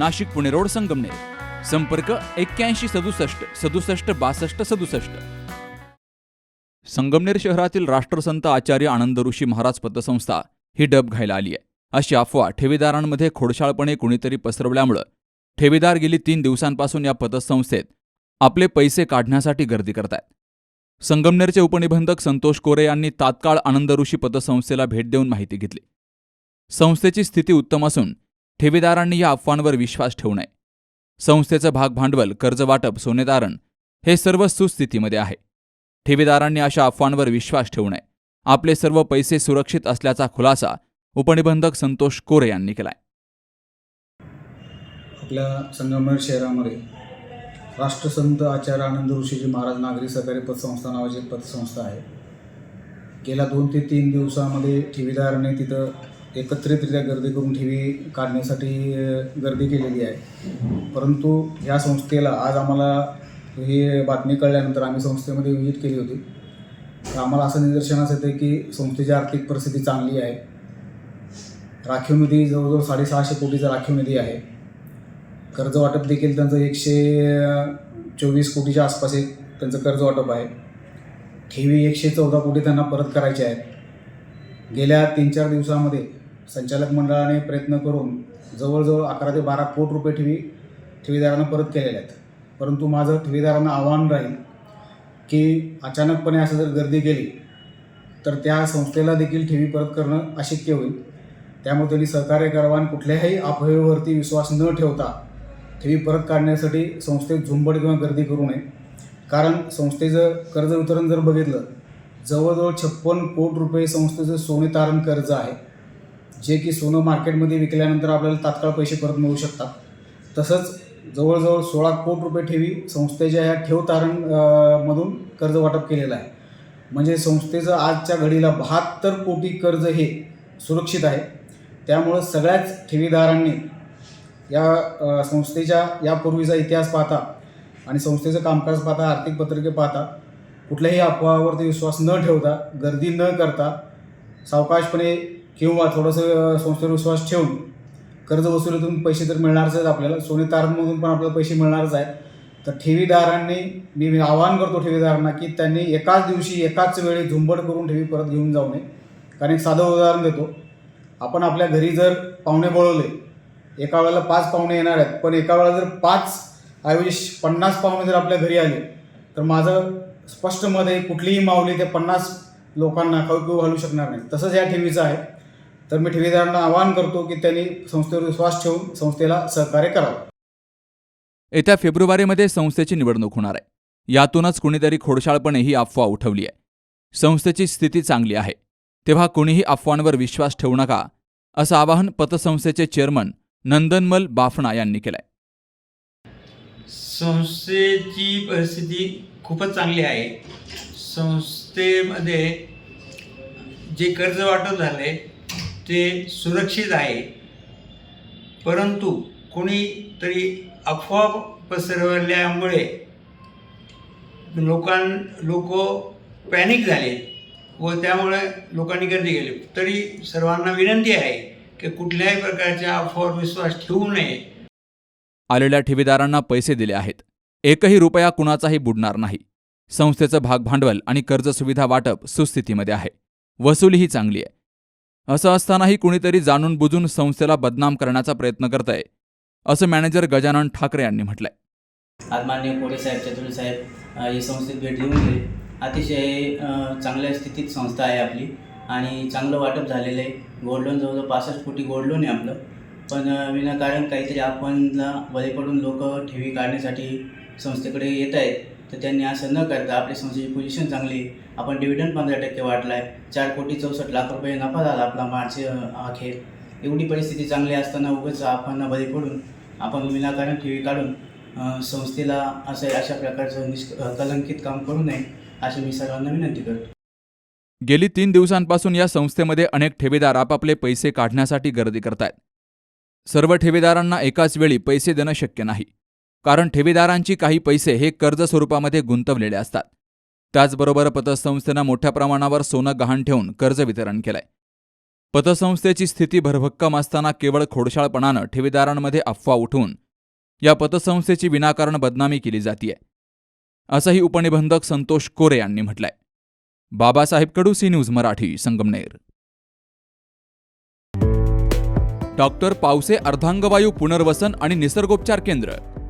Nashik Pune road Sangamner. संपर्क एक्क्याऐंशी सदुसष्ट सदुसष्ट बासष्ट सदुसष्ट. संगमनेर शहरातील राष्ट्रसंत आचार्य आनंद ऋषी महाराज पतसंस्था ही डब घायला आली आहे. अशी अफवा ठेवीदारांमध्ये खोडशाळपणे कुणीतरी पसरवल्यामुळं ठेवीदार गेली तीन दिवसांपासून या पतसंस्थेत आपले पैसे काढण्यासाठी गर्दी करतायत. संगमनेरचे उपनिबंधक संतोष कोरे यांनी तात्काळ आनंद ऋषी पतसंस्थेला भेट देऊन माहिती घेतली. संस्थेची स्थिती उत्तम असून ठेवीदारांनी या अफवांवर विश्वास ठेवू नये. संस्थेचं भागभांडवल कर्जवाटप सोनेतारण हे सर्व सुस्थितीमध्ये आहे. ठेवीदारांनी अशा अफवांवर विश्वास ठेवू नये. आपले सर्व पैसे सुरक्षित असल्याचा खुलासा उपनिबंधक संतोष कोरे यांनी केलाय. आपल्या संगमनेर शहरामध्ये राष्ट्रसंत आचार्य आनंद ऋषीजी महाराज नागरी सहकारी पतसंस्था नावाची पतसंस्था आहे. गेल्या दोन ते तीन दिवसामध्ये ठेवीदारांनी तिथं एकत्रितरित्या गर्दी करून ठेवी काढण्यासाठी गर्दी केलेली आहे. परंतु ह्या संस्थेला आज आम्हाला ही बातमी कळल्यानंतर आम्ही संस्थेमध्ये विजिट केली होती. तर आम्हाला असं निदर्शनास येतं की संस्थेची आर्थिक परिस्थिती चांगली आहे. राखीव निधी जवळजवळ साडेसहाशे कोटीचा राखीव निधी आहे. कर्ज वाटप देखील त्यांचं एकशे चोवीस कोटीच्या आसपास एक त्यांचं कर्ज वाटप आहे. ठेवी एकशे चौदा कोटी त्यांना परत करायचे आहेत गेल्या तीन चार दिवसामध्ये संचालक मंडळाने प्रयत्न करून जवळजवळ अकरा ते बारा कोटी रुपये ठेवी ठेवीदारांना परत केलेले आहेत. परंतु माझं ठेवीदारांना आव्हान राहील की अचानकपणे असं जर गर्दी केली तर त्या संस्थेला देखील ठेवी परत करणं अशक्य होईल. त्यामुळे त्यांनी सहकार्य करावं आणि कुठल्याही अफवेवरती विश्वास न ठेवता ठेवी परत काढण्यासाठी संस्थेत झुंबड किंवा गर्दी करू नये. कारण संस्थेचं कर्ज वितरण जर बघितलं जवळजवळ छप्पन कोटी रुपये संस्थेचं सोने तारण कर्ज आहे. जे की सोनं मार्केटमध्ये विकल्यानंतर आपल्याला तात्काळ पैसे परत मिळू शकतात. तसंच जवळजवळ सोळा कोटी रुपये ठेवी संस्थेच्या ह्या ठेव तारण मधून कर्ज वाटप केलेलं आहे. म्हणजे संस्थेचं आजच्या घडीला बहात्तर कोटी कर्ज हे सुरक्षित आहे. त्यामुळं सगळ्याच ठेवीदारांनी या संस्थेच्या यापूर्वीचा इतिहास पाहता आणि संस्थेचं कामकाज पाहता आर्थिक पत्रके पाहता कुठल्याही अफवावरती विश्वास न ठेवता गर्दी न करता सावकाशपणे किंवा थोडंसं संस्थेवर विश्वास ठेवून कर्ज वसुलीतून पैसे तर मिळणारच आहेत आपल्याला. सोने तारणमधून पण आपल्याला पैसे मिळणारच आहेत. तर ठेवीदारांनी मी आवाहन करतो ठेवीदारांना की त्यांनी एकाच दिवशी एकाच वेळी झुंबड करून ठेवी परत घेऊन जाऊ नये. कारण एक साधं उदाहरण देतो. आपण आपल्या घरी जर पाहुणे बळवले एका वेळेला पाच पाहुणे येणार आहेत पण एका वेळेला जर पाच ऐवजी पन्नास पाहुणे जर आपल्या घरी आले तर माझं स्पष्ट मत आहे कुठलीही माऊली ते पन्नास लोकांना खाऊ घालू शकणार नाही. तसंच या ठेवीचं आहे. तर मी ठेवीदारांना आवाहन करतो की त्यांनी संस्थेवर विश्वास ठेवून संस्थेला सहकार्य करावं. येत्या फेब्रुवारीमध्ये संस्थेची निवडणूक होणार आहे. यातूनच कुणीतरी खोडशाळपणे ही अफवा उठवली आहे. संस्थेची स्थिती चांगली आहे. तेव्हा कुणीही अफवांवर विश्वास ठेवू नका असं आवाहन पतसंस्थेचे चेअरमन नंदनमल बाफणा यांनी केलंय. संस्थेची परिस्थिती खूपच चांगली आहे. संस्थेमध्ये जे कर्ज वाटप झाले ते सुरक्षित आहे. परंतु कोणीतरी अफवा पसरवल्यामुळे लोकां लोक पॅनिक झाले व त्यामुळे लोकांनी गर्दी केली. तरी सर्वांना विनंती आहे की कुठल्याही प्रकारच्या अफवावर विश्वास ठेवू नये. आलेल्या ठेवीदारांना पैसे दिले आहेत. एकही रुपया कुणाचाही बुडणार नाही. संस्थेचं भागभांडवल आणि कर्ज सुविधा वाटप सुस्थितीमध्ये आहे. वसुलीही चांगली आहे. असं असतानाही कुणीतरी जाणून बुजून संस्थेला बदनाम करण्याचा प्रयत्न करत आहे असं मॅनेजर गजानन ठाकरे यांनी म्हटलंय. आज माननीय कोरे साहेब चतुर्वेदी साहेब अ, ही संस्थेत भेट देऊन गेले. अतिशय चांगल्या स्थितीत संस्था आहे आपली आणि चांगलं वाटप झालेलं आहे. गोल्ड लोन जवळजवळ पासष्ट कोटी गोल्ड लोन आहे आपलं. पण विनाकारण काहीतरी आपणला बरे पडून लोक ठेवी काढण्यासाठी संस्थेकडे येत आहेत. तर त्यांनी असं न करता आपली संस्थेची पोझिशन चांगली आपण डिव्हिडंड पंधरा टक्के वाटला आहे चार कोटी चौसष्ट लाख रुपये नफा झाला आपला मार्च अखेर. एवढी परिस्थिती चांगली असताना उगाच आपण बळी पडून आपण विनाकारण ठेवी काढून संस्थेला असं अशा प्रकारचं निष्क कलंकित काम करू नये अशी मी सर्वांना विनंती करतो. गेली तीन दिवसांपासून या संस्थेमध्ये अनेक ठेवीदार आपापले पैसे काढण्यासाठी गर्दी करतायत. सर्व ठेवीदारांना एकाच वेळी पैसे देणं शक्य नाही. कारण ठेवीदारांची काही पैसे हे कर्ज स्वरूपामध्ये गुंतवलेले असतात. त्याचबरोबर पतसंस्थेनं मोठ्या प्रमाणावर सोनं गहाण ठेवून कर्ज वितरण केलंय. पतसंस्थेची स्थिती भरभक्कम असताना केवळ खोडशाळपणानं ठेवीदारांमध्ये अफवा उठवून या पतसंस्थेची विनाकारण बदनामी केली जातीये. असंही उपनिबंधक संतोष कोरे यांनी म्हटलंय. Babasaheb Kadu C news Marathi Sangamner. Doctor Pawase अर्धांगवायू पुनर्वसन आणि निसर्गोपचार केंद्र.